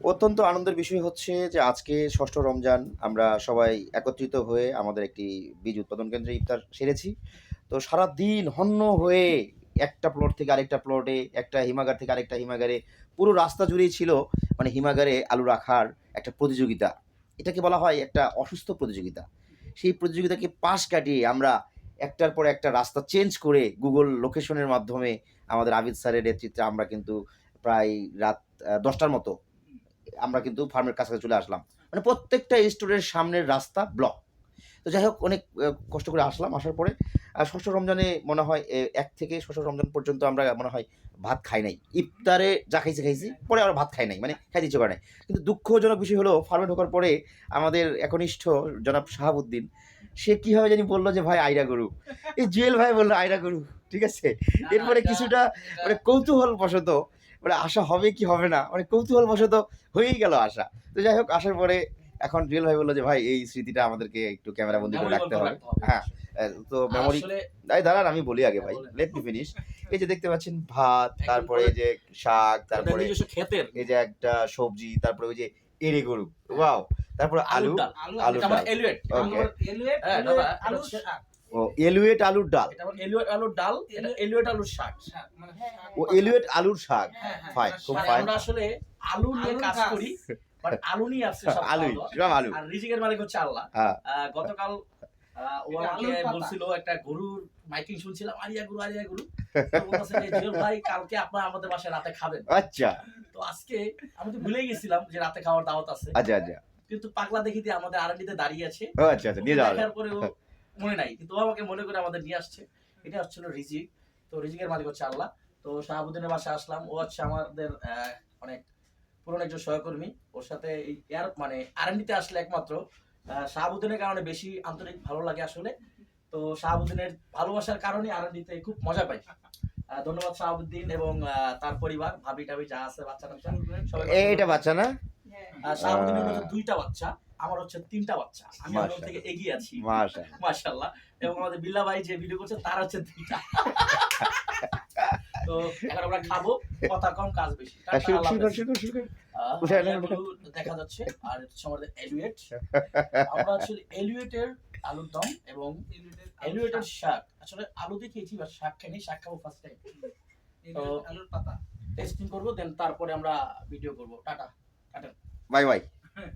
অত্যন্ত আনন্দের বিষয় হচ্ছে যে আজকে ষষ্ঠ রমজান, আমরা সবাই একত্রিত হয়ে আমাদের একটি বীজ উৎপাদন কেন্দ্রে ইফতার সেরেছি। তো সারা দিন হন্য হয়ে একটা প্লট থেকে আরেকটা প্লটে একটা হিমাগার থেকে আরেকটা হিমাগারে পুরো রাস্তা জুড়েই ছিল মানে হিমাগারে আলু রাখার একটা প্রতিযোগিতা। এটাকে বলা হয় একটা অসুস্থ প্রতিযোগিতা। সেই প্রতিযোগিতাকে পাশ কাটিয়ে আমরা একটার পর একটা রাস্তা চেঞ্জ করে গুগল লোকেশনের মাধ্যমে আমাদের আবিদ স্যারের নেতৃত্বে আমরা কিন্তু প্রায় রাত দশটার মতো আমরা কিন্তু ফার্মের কাছাকাছি চলে আসলাম। মানে প্রত্যেকটা স্টোরের সামনের রাস্তা ব্লক তো যাই হোক অনেক কষ্ট করে আসলাম আসার পরে। ষষ্ঠ রমজানে মনে হয় এক থেকে ষষ্ঠ রমজান পর্যন্ত আমরা মনে হয় ভাত খাই নাই। ইফতারে যা খাইছি খাইছি পরে আর ভাত খাই নাই মানে খাইতে ইচ্ছে করে নাই। কিন্তু দুঃখজনক বিষয় হলো ফার্মে ঢোকার পরে আমাদের একনিষ্ঠ জনাব শাহাবুদ্দিন সে কীভাবে জানি বলল যে ভাই আইরা গরু। এই জুয়েল ভাই বলল আইরা গরু। ঠিক আছে? এরপরে কিছুটা মানে কৌতূহল বশত মানে আশা হবে কি হবে না? মানে কৌতূহল বশত হয়েই গেল আশা। তো যাই হোক আসার পরে এখন জুয়েল ভাই বলল যে ভাই এই স্মৃতিটা আমাদেরকে একটু ক্যামেরা বন্দি করে রাখতে হবে। হ্যাঁ তো মেমোরি আসলে তাই দাঁড়ান আমি বলি আগে ভাই। লেট মি ফিনিশ এই যে দেখতে পাচ্ছেন ভাত তারপরে এই যে শাক তারপরে এই যে একটা সবজি তারপরে ওই যে এড়ে গরু। ওয়াও তারপরে আলু আলুর এটা এলুয়েট. হ্যাঁ, আলু শাক। ও এলুয়েট আলুর ডাল। এলুয়েট আলুর ডাল এটা এলুয়েট আলুর শাক। মানে ও এলুয়েট আলুর শাক। হ্যাঁ, হ্যাঁ, খুব fine. আমরা আসলে আলু নিয়ে কাজ করি বাট আলু নিয়ে আসছে সব দাওয়া। সব আলু। আর রিজিকের মালিক হচ্ছে আল্লাহ। হ্যাঁ। গতকাল ও আমাকে বলছিল একটা গরুর মাইকিং শুনছিলাম আরিয়া গরু আরিয়া গরু। ভাই কালকে আপনার আমাদের বাসায় রাতে খাবেন। আচ্ছা। তো আজকে আমি তো ভুলেই গেছিলাম যে রাতে খাওয়ার দাওয়াত আছে। আচ্ছা আচ্ছা। কিন্তু পাগলা দেখি দিয়ে আমাদের আরডিতে দাঁড়িয়ে আছে। আচ্ছা আচ্ছা নিয়ে যাওয়া দেখার পরে ও মনে নাই কিন্তু আমাকে মনে করে আমাদের নিয়ে আসছে। এটা হচ্ছিল রিজিক। তো রিজিকের মালিক হচ্ছে আল্লাহ। তো শাহাবুদ্দিনের বাসায় আসলাম। ও হচ্ছে আমাদের অনেক পুরনো একজন সহকর্মী। ওর সাথে এই এয়ার মানে আরএনডিতে আসলে একমাত্র। শাহাবুদ্দিনের কারণে বেশি আন্তরিক ভালো লাগে আসলে। তো শাহাবুদ্দিনের ভালোবাসার কারণে আরএনডিতে খুব মজা পাই। ধন্যবাদ শাহাবুদ্দিন এবং তার পরিবার ভাবি টাবি যা আছে বাচ্চা কাচ্চা সবাই এটা বাচ্চা না? শাহাবুদ্দিনের দুইটা বাচ্চা। আমার হচ্ছে তিনটা বাচ্চা। আমি ওর থেকে এগিয়ে আছি। মাশা মাশাআল্লাহ। এবং আমাদের বিল্লা ভাই যে ভিডিও করছে তার হচ্ছে দুইটা তো এখন আমরা খাব। কথা কম কাজ বেশি। দেখা যাচ্ছে। আর হচ্ছে আমাদের এলিয়েট আমরা হচ্ছে এলিয়েটের আলুর দম এবং এলিয়েটের শাক। আসলে আলু দিয়ে খেয়েছি বা শাক খাইনি। শাক খাব ফার্স্ট টাইম তো আলুর পাতা। টেস্টিং করব দেন তারপরে আমরা ভিডিও করব। টাটা। টাটা। Bye bye. 何